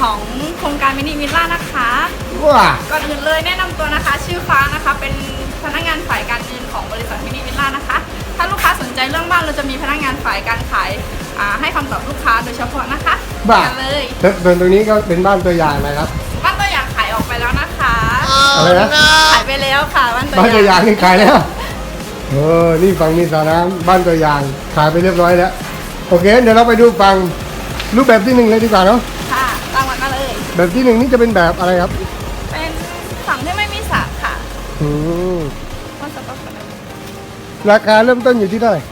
ของโครงการมินิวิลล่านะคะ ว้าก่อนอื่นเลยแนะนำตัวนะคะ ชื่อฟ้านะคะ เป็นพนักงานฝ่ายการเงินของบริษัทมินิวิลล่านะคะ ถ้าลูกค้าสนใจเรื่องบ้านเราจะมีพนักงานฝ่ายการขายอ่าให้คำตอบลูกค้าโดยเฉพาะนะคะบ้ากันเลยส่วนตรงนี้ก็เป็นบ้านตัวอย่างนะครับ บ้านตัวอย่างขายออกไปแล้วนะคะ อะไรนะ ขายไปแล้วค่ะบ้านตัวบ้านตัวอาอย่ย่างงนี่ขายแล้วเออนี่ฝั่งมีสระน้ำบ้านตัวอย่างขายไปเรียบร้อยแล้ว โอเค เดี๋ยวเราไปดูฝั่งรูปแบบที่หนึ่งเลยดีกว่าเนาะ แบบที่หนึ่งนี่จะเป็นแบบอะไรครับเป็นฝั่งที่ไม่มีสระค่ะอืมวันสต็อกก่อนนะราคาเริ่มต้นอยู่ที่เท่าไหร่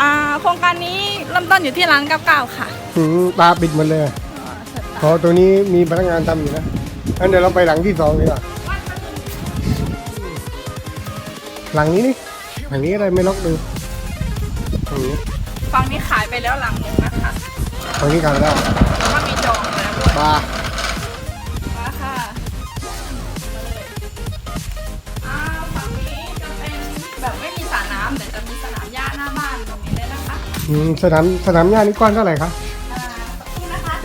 อ่าโครงการนี้เริ่มต้นอยู่ที่ร้าน99ค่ะอืมตาปิดหมดเลยอ่าเสร็จเพราะตัวนี้มีพนักงานทำอยู่นะอันเดี๋ยวเราไปหลังที่สองดีกว่าวัดประทุมหลังนี้นี่หลังนี้อะไรไม่ล็อกดูหลังนี้ฝั่งนี้ขายไปแล้วหลังหนึงนะคะหลังนี้กันแล้วแล้วก็มีจองไปแล้วด้วยปลามา อืมสนามสนามหญ้านี่กว้างเท่าไหร่ครับอ่าสักครู่นะคะ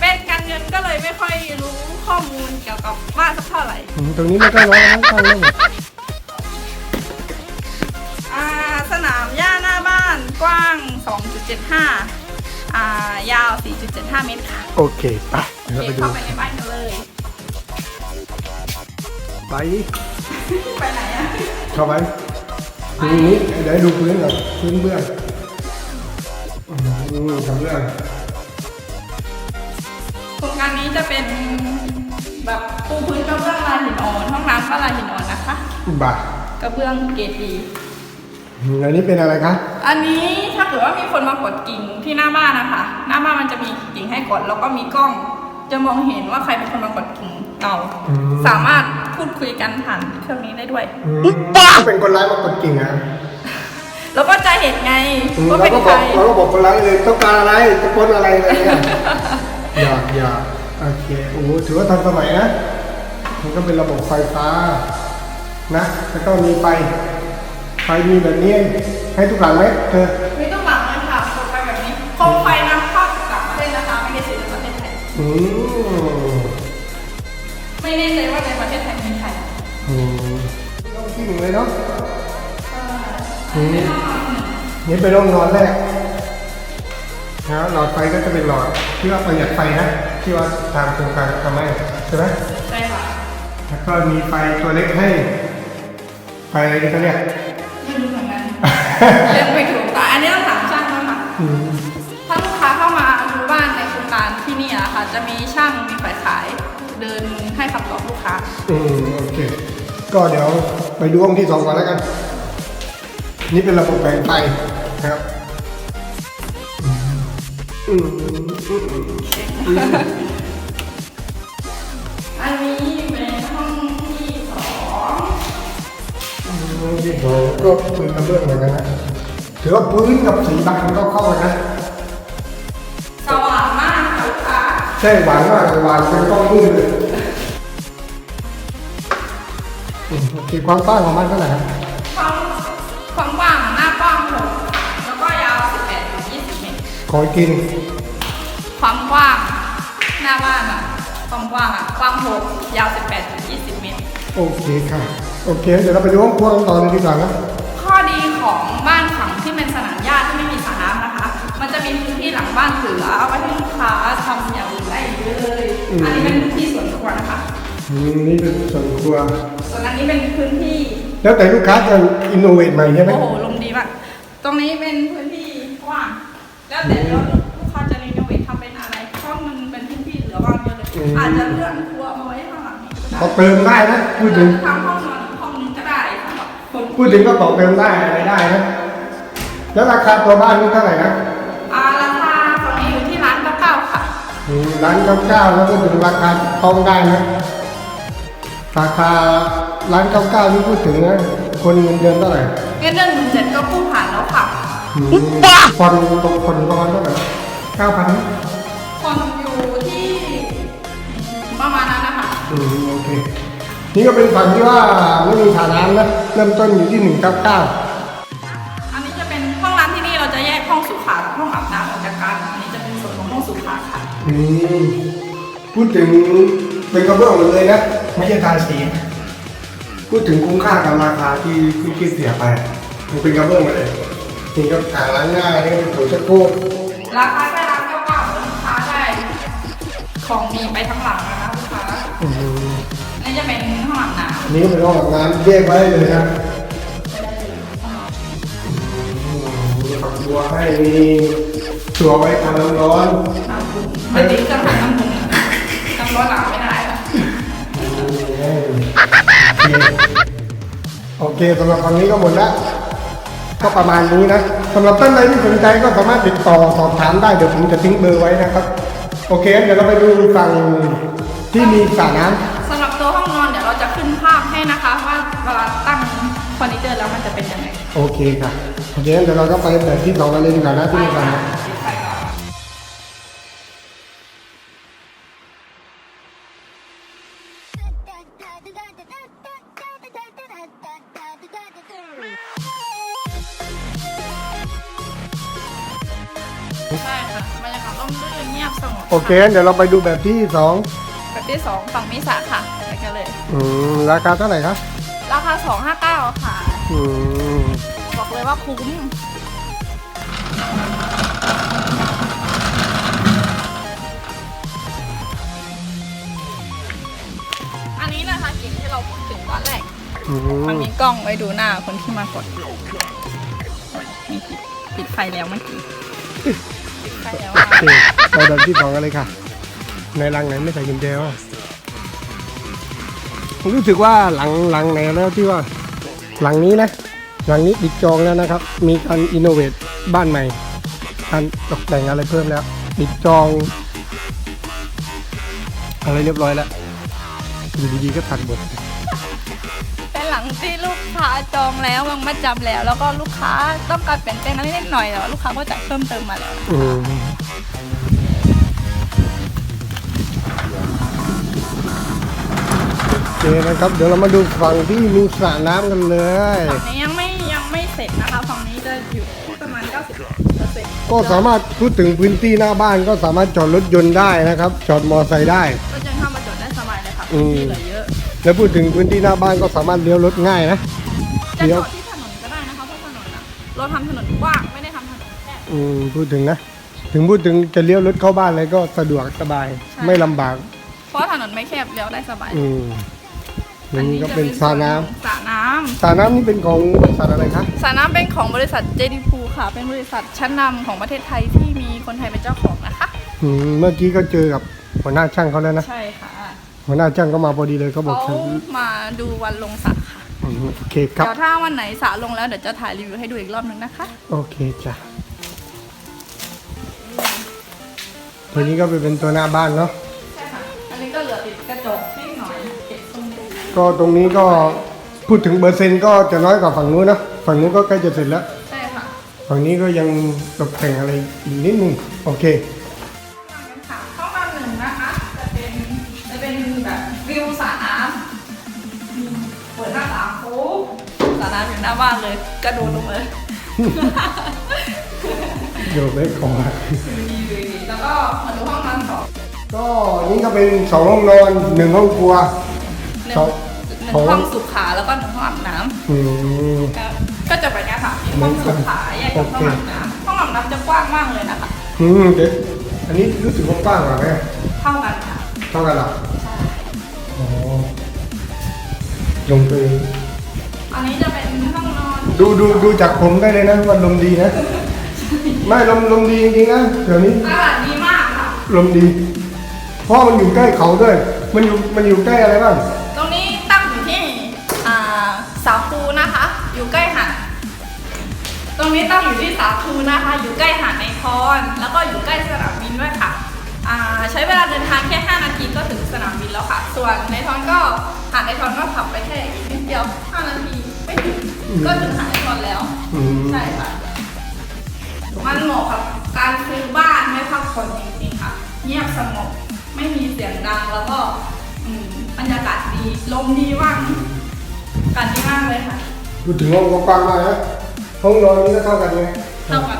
เป็นการเงินก็เลยไม่ค่อยรู้ข้อมูลเกี่ยวกับบ้านสักเท่าไหร่ อืมตรงนี้ไม่ต้องร้อนนะตั้งแล้วหมดอ่าสนามหญ้าหน้าบ้านกว้าง 2.75 อ่ายาว 4.75 เมตรค่ะโอเคไปเดี๋ยวเดี๋เรายวไปดูเข้าไปในบ้านกันเลย ไป ไปไหนอะ เข้าไป ทีนี้เดี๋ยวให้ดูพื้นก่อนพื้นเบื้องอืมทำเรื่องโครงการนี้จะเป็นแบบปูพื้นกระเบื้องลายหินอ่อนห้องน้ำก็ลายหินอ่อนนะคะบ่ากระเบื้องเกรดดีอืมอันนี้เป็นอะไรครับอันนี้ถ้าเกิดว่ามีคนมากดกิ่งที่หน้าบ้านนะคะหน้าบ้านมันจะมีกิ่งให้กดแล้วก็มีกล้อง จะมองเห็นว่าใครเป็นคนมากดกิ่งเราสามารถ พูดคุยกันผ่านเครื่องนี้ได้ด้วย อืมเป็นคนร้ายมากดกิ่งนะแล้วก็จะเห็นไงอืมว่าเราเป็นก็บใครอกเราก็บอกคนร้ายเลยต้องการอะไรจะปล้นอะไรอะไรเงี้ยอย่าอย่าโอเคโอ้โหถือว่าทันสมัยนะ มันก็เป็นระบบไฟฟ้านะแล้วก็มีไฟไฟมีแบบนี้ให้ทุกหลังไหมเธอ ไม่ต้องหลังเลยค่ะโครงการแบบนี้โคมไฟนำเข้าจากต่างประเทศนะคะไม่ได้ซื้อในประเทศไทยอืมไม่แน่ใจว่าในประ เลยเนาะอืมนี่เป็นห้องนอนแรกนะหลอดไฟก็จะเป็นหลอดที่ว่าประหยัดไฟนะที่ว่าทางโครงการทำให้ใช่ไหมใช่ค่ะแล้วก็มีไฟตัวเล็กให้ ไฟอะไรนี่เขาเรียกไม่รู้เหมือนกันเรียกไม่ถูกแต่อันนี้ต้องถามช่างนะคะอืมถ้าลูกค้าเข้ามาดูบ้านในโครงการที่นี่อะค่ะจะมีช่างมีฝ่ายขายเดินให้คำตอบลูกค้าอืมโอเค ก็เดี๋ยวไปดูห้องที่สองก่อนแล้วกัน นี่เป็นระบบแบ่งไฟนะครับอืมอืมอืมอืมอันนี้เป็นห้องที่สองห้องที่สองก็พื้นกระเบื้องเหมือนกันนะถือว่าพื้นกับสีบักมันก็เข้ากันนะสว่างมากค่ะลูกค้าใช่หวานมากหวานเป็นกล้องมืดเลย อืมโอเคความกว้างของมันเท่าไหร่ครับความความกว้าง หน้ากว้างหกแล้วก็ยาว 18ถึง20 เมตร ขอกินความกว้าง หน้าบ้านอะความกว้างอะกว้างหกยาว 18ถึง20 เมตร โอเคค่ะ โอเค เดี๋ยวเราไปดูห้องครัวกันต่อเลยดีกว่านะข้อดีของบ้านฝังที่เป็นสนามหญ้าที่ไม่มีสระน้ำนะคะ มันจะมีพื้นที่หลังบ้านเหลือเอาไว้ให้ลูกค้าทำอย่างอื่นได้อีกเยอะเลยอืมอันนี้เป็นพื้นที่ส่วนตัวนะคะ อืมนี่เป็นส่วนครัว ส่วนอันนี้เป็นพื้นที่แล้วแต่ลูกค้าจะอินโนเวทใหม่ใช่ไหมโอ้โหลมดีมากตรงนี้เป็นพื้นที่กว้างแล้วแต่แล้วลูกค้าจะรีโนเวททำเป็นอะไรเพราะมันเป็นพื้นที่เหลือว่างเยอะเลยอาจจะเลื่อนครัวมาไว้ข้างหลังนี้ก็ต่อได้เติมได้นะพูดถึงทำห้องนอนอีกห้องนึงก็ได้สำหรับคนพูดถึงก็ต่อเติมได้อะไรได้นะแล้วราคาตัวบ้านนี่เท่าไหร่นะอ่าราคาตรงนี้อยู่ที่ร้านเก้าเก้าค่ะอืมร้านเก้าเก้าแล้วก็ถึงราคาต้องได้นะ ราคาร้านเก้าเก้านี่พูดถึงนะ คนเงินเดือนเท่าไหร่เงินเดือนหมื่นเจ็ดก็กู้ผ่านแล้วค่ะอืมผ่อนตกผ่อนประมาณเท่าไหร่เก้าพันคนอยู่ที่ประมาณนั้นนะคะอืมโอเค นี่ก็เป็นฝั่งที่ว่าไม่มีฐานะนะ เริ่มต้นอยู่ที่หนึ่งเก้าเก้าอันนี้จะเป็นห้องน้ำที่นี่เราจะแยกห้องสูขากับห้องอาบน้ำออกจากกัน อันนี้จะเป็นส่วนของห้องสุขาค่ะ อืมพูดถึงเป็นกระเบื้องหมดเลยนะ ไม่ใช่ทาสีพูดถึงคุ้มค่ากับราคาที่ที่คิดเสียไปมันเป็นกระเบื้องหมดเลยนี่ก็อ่างล้างหน้านี่ก็เป็นโถชักโครกราคาแค่ร้านเก้าเก้าลูกค้าได้ของมีไปทั้งหลังนะคะลูกค้าอืมอันนี้จะเป็นห้องอาบน้ำอันนี้ก็เป็นห้องอาบน้ำแยกไว้เลยนะอืมมีฝักบัวให้มีตัวไว้ทำน้ำร้อนน้ำบุ้งไม่ติดเครื่องทำน้ำบุ้งน้ำร้อนหลังไม่ได้ ค่ะโอเคสำหรับฝั่งนี้ก็หมดแล้วก็ประมาณนี้นะสำหรับท่านใดที่สนใจก็สามารถติดต่อสอบถามได้เดี๋ยวผมจะทิ้งเบอร์ไว้นะครับ โอเคงั้นเดี๋ยวเราไปดูฝั่งที่มีสระน้ำสำหรับตัวห้องนอนเดี๋ยวเราจะขึ้นภาพให้นะคะ ว่าเวลาตั้งเฟอร์นิเจอร์แล้วมันจะเป็นยังไงโอเคค่ะโอเคงั้นเดี๋ยวเราก็ไปแบบที่สองกันเลยดีกว่านะที่มีสระน้ำ ใช่ค่ะบรรยากาศร่มรื่นเงียบสงบโอเคงั้นเดี๋ยวเราไปดูแบบที่สองแบบที่สองฝั่งมิสระค่ะไปกันเลย อืมราคาเท่าไหร่ครับราคา259ค่ะ อืมบอกเลยว่าคุ้ม มันมมีกล้องไว้ดูหน้าคนที่มากดมีปิดปิดไฟแล้วเมื่อกี้ปิดไฟแล้วโอเคไปแบบที่สองกันเลยค่ะ ในรังไหนไม่ใส่กุญแจวะผมรู้สึกว่าหลังหลังไหนแล้วที่ว่า หลังนี้นะ หลังนี้ปิดจองแล้วนะครับ มีการอินโนเวทบ้านใหม่การตกแต่งอะไรเพิ่มแล้วปิดจอง อะไรเรียบร้อยแล้วอยู่ดีๆก็ตัดบท จองแล้ววางมัดจำแล้ว แล้วก็ลูกค้าต้องการเปลี่ยนแปลงนิดๆหน่อยๆแต่ว่าลูกค้าก็จ่ายเพิ่มเติมมาแล้ว อืมโอเคนะครับ เดี๋ยวเรามาดูฝั่งที่มีสระน้ำกันเลย ฝั่งนี้ยังไม่ยังไม่เสร็จนะคะฝั่งนี้จะอยู่ที่ประมาณ 90เปอร์เซ็นต์ก็สามารถพูดถึงพื้นที่หน้าบ้านก็สามารถจอดรถยนต์ได้นะครับ จอดมอเตอร์ไซค์ได้ ก็จะเข้ามาจอดได้สบายเลยค่ะอืพื้นมที่เหลือเยอะ แล้วพูดถึงพื้นที่หน้าบ้านก็สามารถเลี้ยวรถง่ายนะ จะเลี้จยวอดที่ถนนก็ได้นะคะเพราะถนนอะเราทำถนนกว้างไม่ได้ทำถนนแคบ อืมพูดถึงนะ ถึงพูดถึงจะเลี้ยวรถเข้าบ้านอะไรก็สะดวกสบายไม่ลำบาก เพราะถนนไม่แคบเลี้ยวได้สบายอืมอันนี้ก็เป็นสระน้สระน้ำสระน้ำนี่เป็นของบริษัทอะไรคะำสระน้ำเป็นของบริษัทเจดีพูค่ะ เป็นบริษัทชั้นนำของประเทศไทยที่มีคนไทยเป็นเจ้าของนะคะ อืมเมื่อกี้ก็เจอกับหัวหน้าช่างเขาแล้วนะ ใช่ค่ะหัวหน้าช่างก็มาพอดีเลยเขาบอกเขาฉันมาดูวันลงสระค่ะอืม โอเคครับ เดี๋ยวถ้าวันไหนสระลงแล้วเดี๋ยวจะถ่ายรีวิวให้ดูอีกรอบนึงนะคะ โอเคจ้ะตัวนี้ก็เป็นตัวหน้าบ้านเนาะ ใช่ค่ะ อันนี้ก็เหลือติดกระจกนิดหน่อยเก็บตรงนี้ก็ตรงนี้ก็พูดถึงเปอร์เซ็นต์ก็จะน้อยกว่าฝั่งนู้นนะฝั่งนู้นก็ใกล้จะเสร็จแล้ว ใช่ค่ะ ฝั่งนี้ก็ยังตกแต่งอะไรอีกนิดนึง โอเค บ้านเลย กระโดดลงเลยเดี๋ยวไม่ขอแล้วก็มาดูห้องนอนสองก็นี่ก็เป็นสองห้องนอนหนึ่งห้องครัวหนึ่งสอง หนึ่งสองห้องสุขาแล้วก็หนึ่งห้องอาบน้ำอืมก็ก็จะเป็นเนี้ยค่ะมีห้องสุขาแยกกับห้องอาบน้ำห้องอาบน้ำจะกว้างมากเลยนะคะอืมเด็ดอันนี้รู้สึกว่ากว้างกว่าไหมเท่ากันค่ะเท่ากันเหรอใช่อ๋อลงไปอันนี้จะเป็นห้องนอน ดูดูดูจากผมได้เลยนะว่าลมดีนะ ไม่ลมลมดีจริงๆนะเดี๋ยวนี้อากาศดีมากค่ะ ลมดี เพราะมันอยู่ใกล้เขาด้วย มันอยู่มันอยู่ใกล้อะไรบ้าง ตรงนี้ตั้งอยู่ที่อ่าสาคูนะคะ อยู่ใกล้หาดตรงนี้ตั้งอยู่ที่สาคูนะคะ อยู่ใกล้หาดในทอน แล้วก็อยู่ใกล้สนามบินด้วยค่ะอ่าใช้เวลาเดินทางแค่ 5 นาทีก็ถึงสนามบินแล้วค่ะ ส่วนในทอนก็หาดในทอนก็ขับไปแค่อีกนิดเดียว5นาที ไม่ถึงก็ถึงหาดในทอนแล้ว อืมใช่ค่ะมันเหมาะกับการซื้อบ้านไม่พักผ่อนจริงๆค่ะ เงียบสงบไม่มีเสียงดังแล้วก็อืมบรรยากาศดีลมดีมากอากาศดีมากเลยค่ะ พูดถึงห้องก็กว้างมากนะห้องนอนนี้ก็เท่ากันไหมเท่ากัน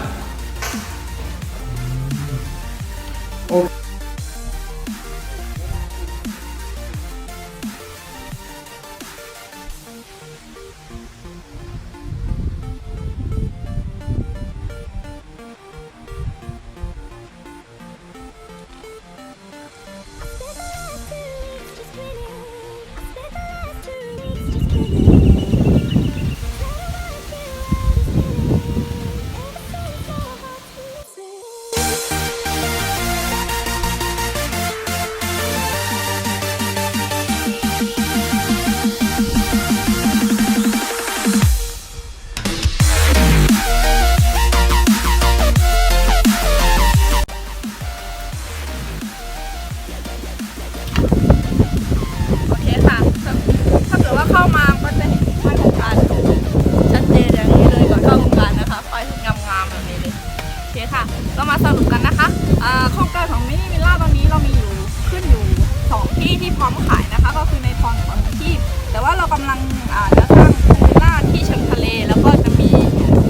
พร้อมขายนะคะ ก็คือในทอนของที่แต่ว่าเรากำลังอ่าจะสร้างพูลวิลล่าที่เชิงทะเล แล้วก็จะมี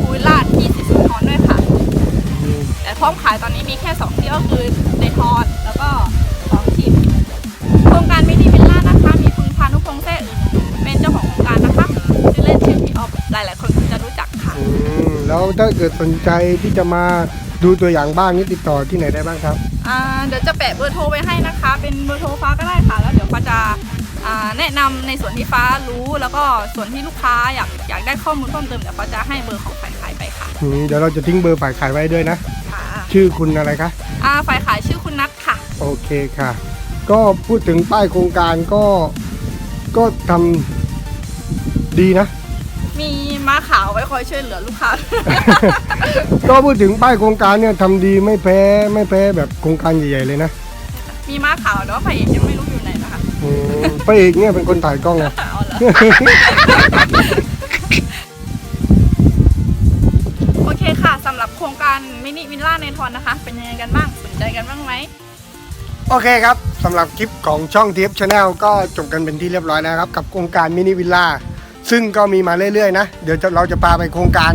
พูลวิลล่าที่สีสุนทรด้วยค่ะ แต่พร้อมขายตอนนี้มีแค่สองที่ก็คือในทอนแล้วก็ของทีมโครงการมินิวิลล่านะคะ มีคุณพานุพงษ์แซ่อึ่งเป็นเจ้าของโครงการนะคะชื่อเล่นชื่อพี่ออฟหลายๆคนคงจะรู้จักค่ะอืมแล้วถ้าเกิดสนใจที่จะมา ดูตัวอย่างบ้านนี่ติดต่อที่ไหนได้บ้างครับ อ่าเดี๋ยวจะแปะเบอร์โทรไว้ให้นะคะ เป็นเบอร์โทรฟ้าก็ได้ค่ะ แล้วเดี๋ยวฟ้าจะอ่าแนะนำในส่วนที่ฟ้ารู้ แล้วก็ส่วนที่ลูกค้าอยากอยากได้ข้อมูลเพิ่มเติมเดี๋ยวฟ้าจะให้เบอร์ของฝ่ายขายไปค่ะอืมเดี๋ยวเราจะทิ้งเบอร์ฝ่ายขายไว้ด้วยนะ ค่ะชื่อคุณอะไรคะ อ่าฝ่ายขายชื่อคุณนัทค่ะ โอเคค่ะ ก็พูดถึงป้ายโครงการก็ก็ทำดีนะ มีม้าขาวไว้คอยช่วยเหลือลูกค้า ก็พูดถึงป้ายโครงการเนี่ยทำดีไม่แพ้ไม่แพ้แบบโครงการใหญ่ๆเลยนะมีม้าขาวแต่ว่าพระเอกยังไม่รู้อยู่ไหนนะคะอืมพระเอกเนี่ยเป็นคนถ่ายกล้องนะ เอาเหรอโอเคค่ะสำหรับโครงการมินิวิลล่าในทอนนะคะ เป็นยังไงกันบ้างสนใจกันบ้างไหม โอเคครับ สำหรับคลิปของช่องทีฟชาแนลก็จบกันเป็นที่เรียบร้อยแล้วครับ กับโครงการมินิวิลล่า ซึ่งก็มีมาเรื่อยๆนะ เดี๋ยวเราจะพาไปโครงการ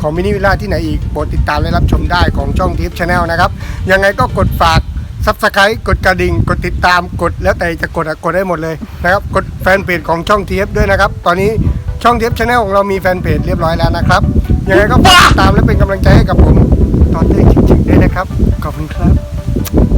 ของมินิวิลล่าที่ไหนอีกโปรดติดตามและรับชมได้ของช่องทีฟชาแนลนะครับ ยังไงก็กดฝากซับสไครต์กดกระดิ่ง กดติดตามกดแล้วแต่จะกดกดได้หมดเลยนะครับ กดแฟนเพจของช่องทีฟด้วยนะครับ ตอนนี้ช่องทีฟชาแนลของเรามีแฟนเพจเรียบร้อยแล้วนะครับ ยังไงก็ฝากติดตามและเป็นกำลังใจให้กับผมตอนเต้จริงๆด้วยนะครับ ขอบคุณครับ